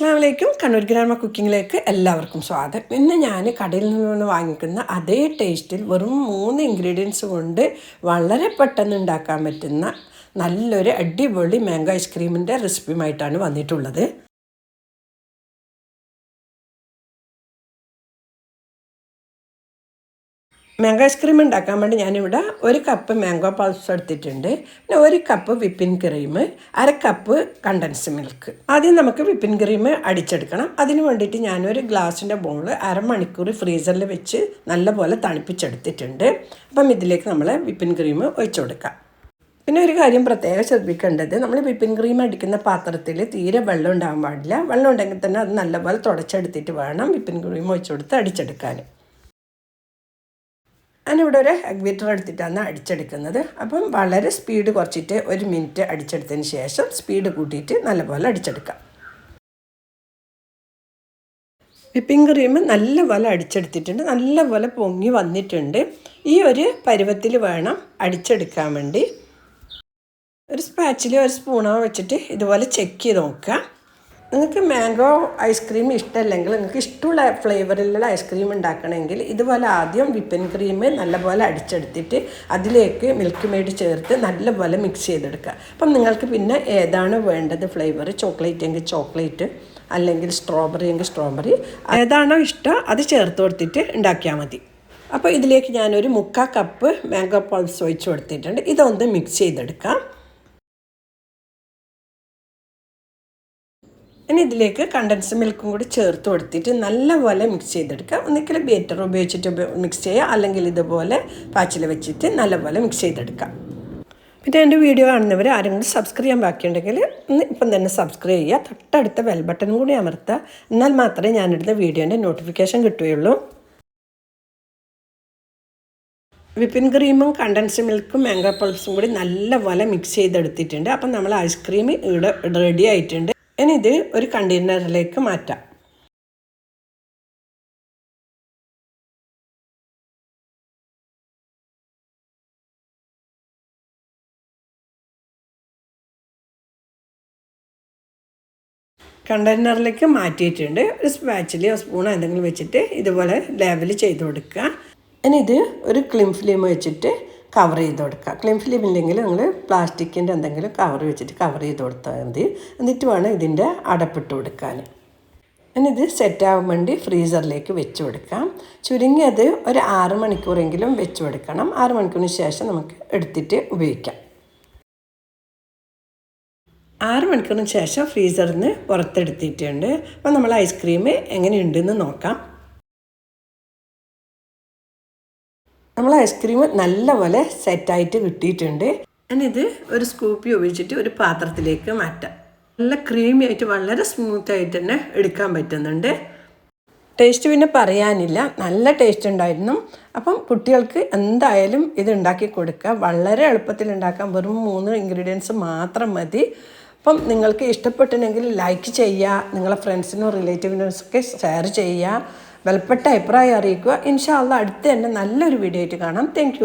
അസ്സാം വലൈക്കും കണ്ണൂർ ഗ്രാമ കുക്കിങ്ങിലേക്ക് എല്ലാവർക്കും സ്വാഗതം. ഇന്ന് ഞാൻ കടയിൽ നിന്ന് വാങ്ങിക്കുന്ന അതേ ടേസ്റ്റിൽ വെറും മൂന്ന് ഇൻഗ്രീഡിയൻസ് കൊണ്ട് വളരെ പെട്ടെന്ന് ഉണ്ടാക്കാൻ പറ്റുന്ന നല്ലൊരു അടിപൊളി മാംഗോ ഐസ്ക്രീമിന്റെ റെസിപ്പിയുമായിട്ടാണ് വന്നിട്ടുള്ളത്. മാംഗോ ഐസ്ക്രീം ഉണ്ടാക്കാൻ വേണ്ടി ഞാനിവിടെ ഒരു കപ്പ് മാംഗോ പൾസ് എടുത്തിട്ടുണ്ട്. പിന്നെ ഒരു കപ്പ് വിപ്പിൻ ക്രീം അര കപ്പ് കണ്ടൻസ് മിൽക്ക് ആദ്യം നമുക്ക് വിപ്പിൻ ക്രീം അടിച്ചെടുക്കണം. അതിന് വേണ്ടിയിട്ട് ഞാനൊരു ഗ്ലാസിന്റെ ബോൾ അരമണിക്കൂർ ഫ്രീസറിൽ വെച്ച് നല്ലപോലെ തണുപ്പിച്ചെടുത്തിട്ടുണ്ട്. അപ്പം ഇതിലേക്ക് നമ്മൾ വിപ്പിൻ ക്രീം ഒഴിച്ചു കൊടുക്കാം. പിന്നെ ഒരു കാര്യം പ്രത്യേകം ശ്രദ്ധിക്കേണ്ടത് നമ്മൾ വിപ്പിൻ ക്രീം അടിക്കുന്ന പാത്രത്തിൽ തീരെ വെള്ളം ഉണ്ടാകാൻ പാടില്ല. വെള്ളം ഉണ്ടെങ്കിൽ തന്നെ അത് നല്ലപോലെ തുടച്ചെടുത്തിട്ട് വേണം വിപ്പിൻ ക്രീം ഒഴിച്ചു കൊടുത്ത് അടിച്ചെടുക്കാൻ. ഞാനിവിടെ ഒരു എഗ് ബീറ്റർ എടുത്തിട്ടാണ് അടിച്ചെടുക്കുന്നത്. അപ്പം വളരെ സ്പീഡ് കുറച്ചിട്ട് ഒരു മിനിറ്റ് അടിച്ചെടുത്തതിന് ശേഷം സ്പീഡ് കൂട്ടിയിട്ട് നല്ലപോലെ അടിച്ചെടുക്കാം. വിപ്പിംഗ് ക്രീം നല്ലപോലെ അടിച്ചെടുത്തിട്ടുണ്ട്. നല്ലപോലെ പൊങ്ങി വന്നിട്ടുണ്ട്. ഈ ഒരു പരുവത്തിൽ വേണം അടിച്ചെടുക്കാൻ വേണ്ടി. ഒരു സ്പാച്ചിലോ ഒരു സ്പൂണോ വെച്ചിട്ട് ഇതുപോലെ ചെക്ക് ചെയ്ത് നോക്കുക. നിങ്ങൾക്ക് മാംഗോ ഐസ്ക്രീം ഇഷ്ടമല്ലെങ്കിൽ നിങ്ങൾക്ക് ഇഷ്ടമുള്ള ഫ്ലേവറിലുള്ള ഐസ്ക്രീം ഉണ്ടാക്കണമെങ്കിൽ ഇതുപോലെ ആദ്യം വിപ്പൻ ക്രീം നല്ലപോലെ അടിച്ചെടുത്തിട്ട് അതിലേക്ക് മിൽക്ക് മെയ്ഡ് ചേർത്ത് നല്ലപോലെ മിക്സ് ചെയ്തെടുക്കുക. അപ്പം നിങ്ങൾക്ക് പിന്നെ ഏതാണ് വേണ്ടത് ഫ്ലേവർ? ചോക്ലേറ്റ് എങ്കിൽ ചോക്ലേറ്റ് അല്ലെങ്കിൽ സ്ട്രോബെറി എങ്കിൽ സ്ട്രോബെറി. ഏതാണോ ഇഷ്ടം അത് ചേർത്ത് കൊടുത്തിട്ട് ഉണ്ടാക്കിയാൽ മതി. അപ്പോൾ ഇതിലേക്ക് ഞാനൊരു മുക്കാൽ കപ്പ് മാംഗോ പൾസ് ഒഴിച്ച് കൊടുത്തിട്ടുണ്ട്. ഇതൊന്ന് മിക്സ് ചെയ്തെടുക്കാം. ഇനി ഇതിലേക്ക് കണ്ടൻസ് മിൽക്കും കൂടി ചേർത്ത് കൊടുത്തിട്ട് നല്ലപോലെ മിക്സ് ചെയ്തെടുക്കുക. ഒന്നിക്കൽ ബേറ്റർ ഉപയോഗിച്ചിട്ട് മിക്സ് ചെയ്യുക. അല്ലെങ്കിൽ ഇതുപോലെ പാച്ചിൽ വെച്ചിട്ട് നല്ലപോലെ മിക്സ് ചെയ്തെടുക്കുക. പിന്നെ എന്റെ വീഡിയോ കാണുന്നവർ ആരെങ്കിലും സബ്സ്ക്രൈബ് ചെയ്യാൻ ബാക്കിയുണ്ടെങ്കിൽ ഒന്ന് ഇപ്പം തന്നെ സബ്സ്ക്രൈബ് ചെയ്യുക. തൊട്ടടുത്ത ബെൽ ബട്ടൺ കൂടി അമർത്തുക. എന്നാൽ മാത്രമേ ഞാനിടുന്ന വീഡിയോന്റെ നോട്ടിഫിക്കേഷൻ കിട്ടുകയുള്ളൂ. വിപ്പിൻ ക്രീമും കണ്ടൻസ് മിൽക്കും മാംഗോ പൾസും കൂടി നല്ലപോലെ മിക്സ് ചെയ്തെടുത്തിട്ടുണ്ട്. അപ്പം നമ്മൾ ഐസ്ക്രീം ഇവിടെ റെഡി ആയിട്ടുണ്ട്. ഇനി ഒരു കണ്ടെയ്നറിലേക്ക് മാറ്റാം. കണ്ടെയ്നറിലേക്ക് മാറ്റിയിട്ടുണ്ട്. ഒരു സ്പാച്ചിലോ സ്പൂണോ എന്തെങ്കിലും വെച്ചിട്ട് ഇതുപോലെ ലേബൽ ചെയ്ത് കൊടുക്കുക. ഇനി ഇത് ഒരു ക്ലിം ഫിലിം വെച്ചിട്ട് കവർ ചെയ്ത് കൊടുക്കുക. ക്ലിം ഫിലിം ഇല്ലെങ്കിൽ നിങ്ങൾ പ്ലാസ്റ്റിക്കിന്റെ എന്തെങ്കിലും കവർ വെച്ചിട്ട് കവർ ചെയ്ത് കൊടുത്താൽ മതി. എന്നിട്ട് വേണം ഇതിന്റെ അടപ്പിട്ട് കൊടുക്കാൻ ഇനി ഇത് സെറ്റാകാൻ വേണ്ടി ഫ്രീസറിലേക്ക് വെച്ച് കൊടുക്കാം. ചുരുങ്ങിയത് ഒരു ആറ് മണിക്കൂറെങ്കിലും വെച്ച് കൊടുക്കണം. ആറ് മണിക്കൂറിന് ശേഷം നമുക്ക് എടുത്തിട്ട് ഉപയോഗിക്കാം. ആറ് മണിക്കൂറിന് ശേഷം ഫ്രീസറിൽ നിന്ന് പുറത്തെടുത്തിട്ടുണ്ട്. അപ്പോൾ നമ്മൾ ഐസ്ക്രീം എങ്ങനെയുണ്ടെന്ന് നോക്കാം. നമ്മൾ ഐസ്ക്രീം നല്ലപോലെ സെറ്റായിട്ട് കിട്ടിയിട്ടുണ്ട്. ഞാനിത് ഒരു സ്കൂപ്പി ഉപയോഗിച്ചിട്ട് ഒരു പാത്രത്തിലേക്ക് മാറ്റാം. നല്ല ക്രീമി ആയിട്ട് വളരെ സ്മൂത്ത് ആയിട്ട് തന്നെ എടുക്കാൻ പറ്റുന്നുണ്ട്. ടേസ്റ്റ് പിന്നെ പറയാനില്ല. നല്ല ടേസ്റ്റ് ഉണ്ടായിരുന്നു. അപ്പം കുട്ടികൾക്ക് എന്തായാലും ഇത് ഉണ്ടാക്കി കൊടുക്കുക. വളരെ എളുപ്പത്തിൽ ഉണ്ടാക്കാൻ വെറും മൂന്ന് ഇൻഗ്രീഡിയൻസ് മാത്രം മതി. അപ്പം നിങ്ങൾക്ക് ഇഷ്ടപ്പെട്ടിട്ടുണ്ടെങ്കിൽ ലൈക്ക് ചെയ്യുക. നിങ്ങളെ ഫ്രണ്ട്സിനും റിലേറ്റീവിനോസൊക്കെ ഷെയർ ചെയ്യുക. വിലപ്പെട്ട അഭിപ്രായം അറിയിക്കുക. ഇൻഷാല്ല അടുത്ത് തന്നെ നല്ലൊരു വീഡിയോ ആയിട്ട് കാണാം. താങ്ക്